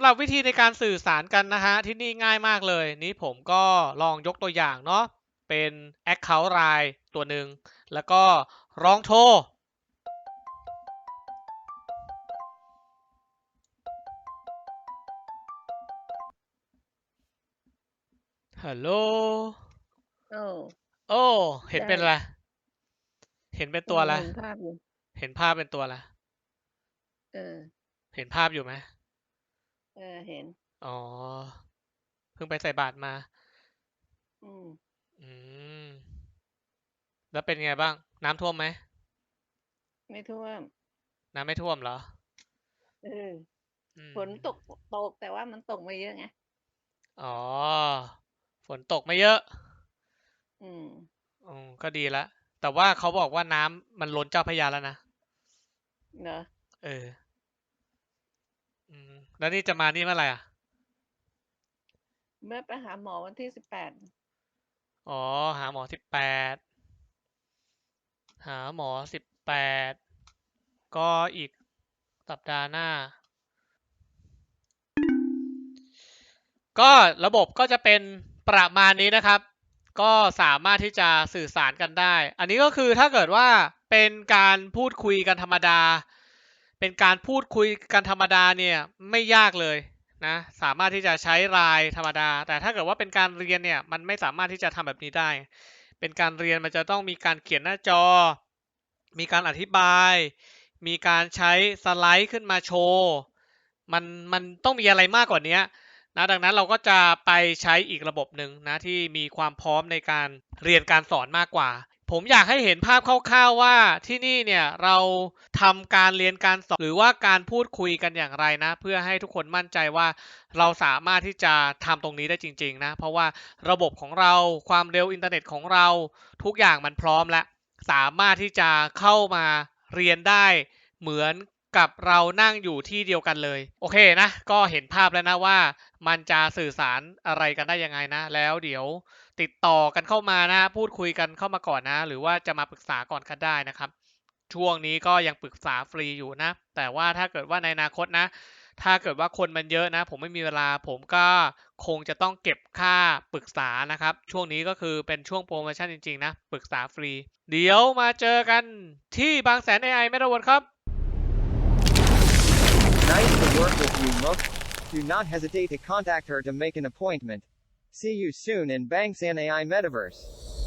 ำหรับวิธีในการสื่อสารกันนะฮะที่นี่ง่ายมากเลย นี้ผมก็ลองยกตัวอย่างเนาะเป็น Account Line ตัวหนึ่งแล้วก็ลองโทรฮัลโหลโอ้โอ้เห็นได้เป็นอะไรเห็นเป็นตัวอะไรเห็นภาพอยู่เห็นภาพเป็นตัวอะไรเออเห็นภาพอยู่ไหมเออเห็น อ๋อ เพิ่งไปใส่บาตรมา อืมอืม แล้วเป็นไงบ้าง น้ำท่วมไหม ไม่ท่วม น้ำไม่ท่วมเหรอเอออืมฝนตกตกแต่ว่ามันตกไม่เยอะไงอ๋อ ฝนตกไม่เยอะอืม อืมก็ดีละ แต่ว่าเขาบอกว่าน้ำมันล้นเจ้าพระยาแล้วนะ เนอะเออ อืมแล้วนี่จะมานี่เมื่อไหร่อะเมื่อไปหาหมอวันที่สิบแปดอ๋อ หาหมอสิบแปด หาหมอสิบแปด ก็อีกสัปดาห์หน้า ก็ระบบก็จะเป็นประมาณนี้นะครับ ก็สามารถที่จะสื่อสารกันได้ อันนี้ก็คือถ้าเกิดว่าเป็นการพูดคุยกันธรรมดา เป็นการพูดคุยกันธรรมดาเนี่ยไม่ยากเลยนะสามารถที่จะใช้ไลน์ธรรมดา แต่ถ้าเกิดว่าเป็นการเรียนเนี่ยมันไม่สามารถที่จะทำแบบนี้ได้ เป็นการเรียนมันจะต้องมีการเขียนหน้าจอ มีการอธิบาย มีการใช้สไลด์ขึ้นมาโชว์มันมันต้องมีอะไรมากกว่านี้นะดังนั้นเราก็จะไปใช้อีกระบบหนึ่งนะที่มีความพร้อมในการเรียนการสอนมากกว่า ผมอยากให้เห็นภาพคร่าวๆว่าที่นี่เนี่ยเราทำการเรียนการสอนหรือว่าการพูดคุยกันอย่างไรนะ เพื่อให้ทุกคนมั่นใจว่าเราสามารถที่จะทำตรงนี้ได้จริง ๆ นะ เพราะว่าระบบของเราความเร็วอินเทอร์เน็ตของเราทุกอย่างมันพร้อมแล้วสามารถที่จะเข้ามาเรียนได้เหมือน กับเรานั่งอยู่ที่เดียวกันเลย โอเคนะ ก็เห็นภาพแล้วนะว่า มันจะสื่อสารอะไรกันได้ยังไงนะ แล้วเดี๋ยวติดต่อกันเข้ามานะ พูดคุยกันเข้ามาก่อนนะ หรือว่าจะมาปรึกษาก่อนก็ได้นะครับ ช่วงนี้ก็ยังปรึกษาฟรีอยู่นะ แต่ว่าถ้าเกิดว่าในอนาคตนะ ถ้าเกิดว่าคนมันเยอะนะ ผมไม่มีเวลา ผมก็คงจะต้องเก็บค่าปรึกษานะครับ ช่วงนี้ก็คือเป็นช่วงโปรโมชั่นจริงๆนะ ปรึกษาฟรี เดี๋ยวมาเจอกันที่บางแสน AI ไม่ระวนครับ Nice to work with you, Mook. Do not hesitate to contact her to make an appointment. See you soon in Bangsan AI Metaverse.